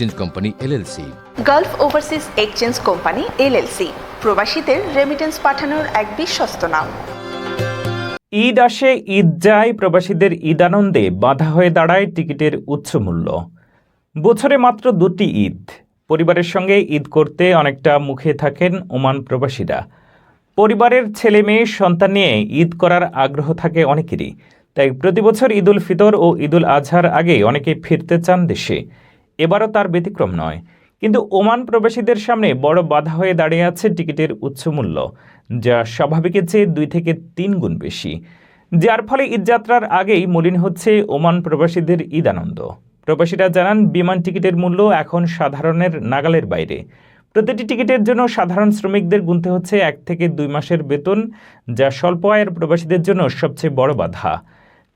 Change company LLC Gulf overseas exchange company LLC প্রবাসীদের remittance পাঠানোর এক বিশ্বস্ত নাম। ঈদ আসে ঈদ যায় প্রবাসীদের ঈদ আনন্দে বাধা হয়ে দাঁড়ায় টিকিটের উচ্চ মূল্য। বছরে মাত্র দুটি ঈদ। পরিবারের সঙ্গে ঈদ করতে অনেকটা মুখে থাকেন ওমান প্রবাসীরা। পরিবারের ছেলে মেয়ে সন্তান নিয়ে ঈদ করার আগ্রহ থাকে অনেকেরই। তাই প্রতি বছর ঈদ ফিতর ও ঈদ উল আজহার আগে অনেকে ফিরতে চান দেশে। এবারও তার ব্যতিক্রম নয়। কিন্তু ওমান প্রবাসীদের সামনে বড় বাধা হয়ে দাঁড়িয়ে আছে টিকিটের উচ্চ মূল্য, যা স্বাভাবিকের চেয়ে দুই থেকে তিন গুণ বেশি। যার ফলে ঈদযাত্রার আগেই মলিন হচ্ছে ওমান প্রবাসীদের ঈদ আনন্দ। প্রবাসীরা জানান, বিমান টিকিটের মূল্য এখন সাধারণের নাগালের বাইরে। প্রতিটি টিকিটের জন্য সাধারণ শ্রমিকদের গুনতে হচ্ছে এক থেকে দুই মাসের বেতন, যা স্বল্প আয়ের প্রবাসীদের জন্য সবচেয়ে বড় বাধা।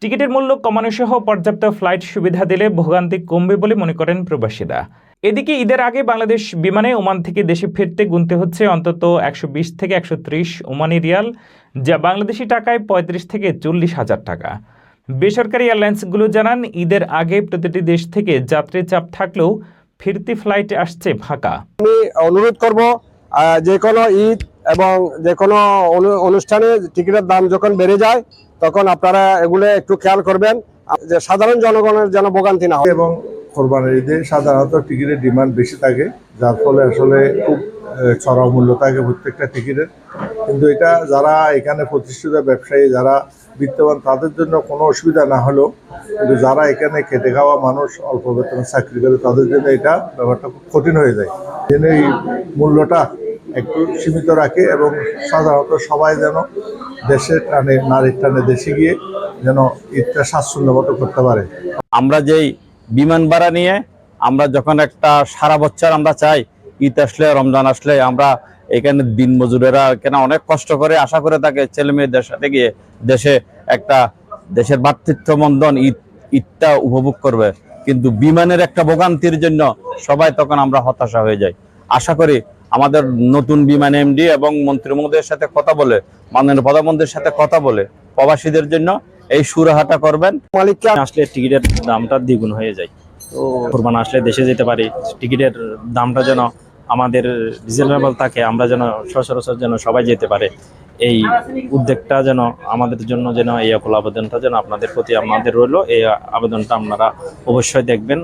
টিকিটের মূল্য কমানো সহ পর্যাপ্ত ফ্লাইট সুবিধা দিলে ভোগান্তি কমবে বলে মনে করেন প্রবাসীরা। এদিকে ঈদের আগে বাংলাদেশ বিমানে ওমান থেকে দেশে ফিরতে গুনতে হচ্ছে অন্তত একশো বিশ থেকে একশো ত্রিশ ওমানি রিয়াল, যা বাংলাদেশি টাকায় পঁয়ত্রিশ থেকে চল্লিশ হাজার টাকা। বেসরকারি এয়ারলাইন্সগুলো জানান, ঈদের আগে প্রতিটি দেশ থেকে যাত্রী চাপ থাকলেও ফিরতি ফ্লাইটে আসছে ফাঁকা। আমি অনুরোধ করব যে কোনো ঈদ এবং যে কোনো অনু- অনুষ্ঠানে টিকিটের দাম যখন বেড়ে যায় তখন আপনারা এগুলো একটু খেয়াল করবেন, যে সাধারণ জনগণের যেন ভোগান্তি না হয়। এবং কোরবানির ঈদে সাধারণত টিকিটের ডিমান্ড বেশি থাকে, যার ফলে আসলে খুব চড়া মূল্য থাকে প্রত্যেকটা টিকিটের। কিন্তু এটা যারা এখানে প্রতিষ্ঠিত ব্যবসায়ী, যারা বিত্তবান, তাদের জন্য কোনো অসুবিধা না হলেও, কিন্তু যারা এখানে খেটে খাওয়া মানুষ, অল্প বেতনে চাকরি করে, তাদের জন্য এটা ব্যাপারটা খুব কঠিন হয়ে যায়। এই মূল্যটা একটু সীমিত রাখে এবং সাধারণত সবাই যেন দেশের টানে, নারীর টানে দেশে গিয়ে যেন ঈদটা স্বাচ্ছন্দ্য মতো করতে পারে। আমরা যেই বিমান ভাড়া নিয়ে আমরা যখন একটা সারা বছর আমরা চাই, ঈদ আসলে, রমজান আসলে, আমরা এখানে দিন মজুরেরা এখানে অনেক কষ্ট করে আশা করে থাকে, ছেলে মেয়েদের সাথে গিয়ে দেশে একটা, দেশের ভাতৃত্ব বন্ধন ঈদ, ঈদটা উপভোগ করবে। কিন্তু বিমানের একটা ভোগান্তির জন্য সবাই তখন আমরা হতাশা হয়ে যাই। আশা করি আমাদের নতুন বিমান এমডি এবং মন্ত্রী মহোদয়ের সাথে কথা বলে মাননীয় প্রধানমন্ত্রীর সাথে কথা বলে প্রবাসীদের জন্য এই সুরাহাটা করবেন। মালিককে আসলে টিকিটের দামটা দ্বিগুণ হয়ে যায়। তো কোরবান আসলে দেশে যেতে পারি টিকিটের দামটা যেন আমাদের রিজনেবল থাকে আমরা যেন সচরাচর যেন সবাই যেতে পারে। এই উদ্যোগটা যেন আমাদের জন্য যেন এই অকল আবেদনটা যেন আপনাদের প্রতি আমাদের রইল এই আবেদনটা আপনারা অবশ্যই দেখবেন।